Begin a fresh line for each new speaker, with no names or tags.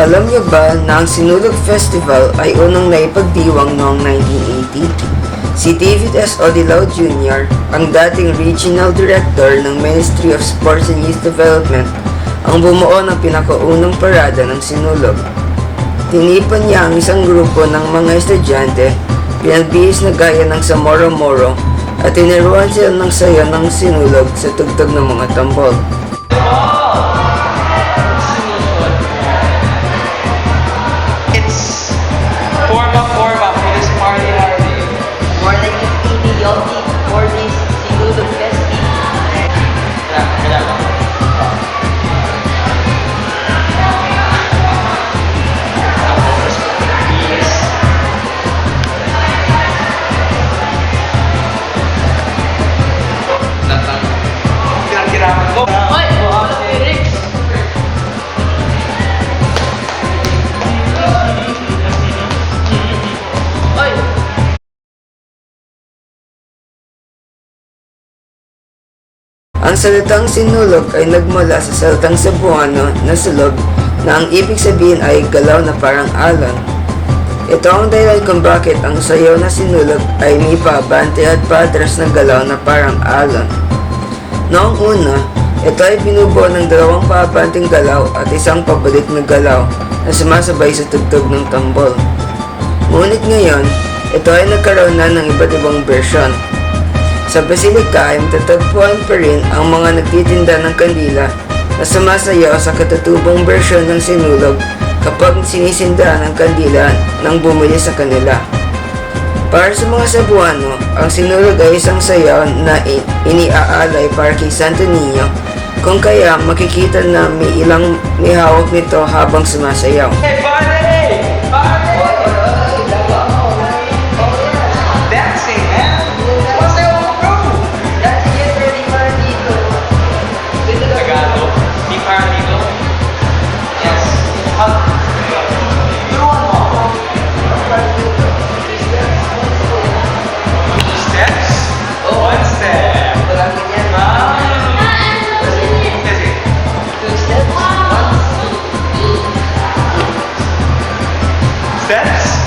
Alam niyo ba na ang Sinulog Festival ay unang naipagdiwang noong 1980? Si David S. Odilao Jr., ang dating Regional Director ng Ministry of Sports and Youth Development, ang bumuo ng pinakaunang parada ng Sinulog. Tinipan niya ang isang grupo ng mga estudyante, pinagbiis na gaya ng sa Moro-Moro, at tiniruan sila ng sayo ng sinulog sa tugtog ng mga tambol. Ang salitang sinulog ay nagmula sa salitang Cebuano na sulog na ang ibig sabihin ay galaw na parang alon. Ito ang dahilan kung bakit ang sayaw na sinulog ay may pabante at patras na galaw na parang alon. Noong una, ito ay binubuo ng dalawang pabanting galaw at isang pabalik na galaw na sumasabay sa tugtog ng tambol. Ngunit ngayon, ito ay nagkaroon na ng iba't ibang bersyon. Sa Basilica ay matatagpuan pa rin ang mga nagtitinda ng kandila na sumasayaw sa katutubong bersyon ng sinulog kapag sinisindahan ang kandila nang bumili sa kanila. Para sa mga Cebuano, ang sinulog ay isang sayaw na iniaalay para kay Santo Niño kung kaya makikita na may ilang may hawak nito habang sumasayaw.
Hey, sets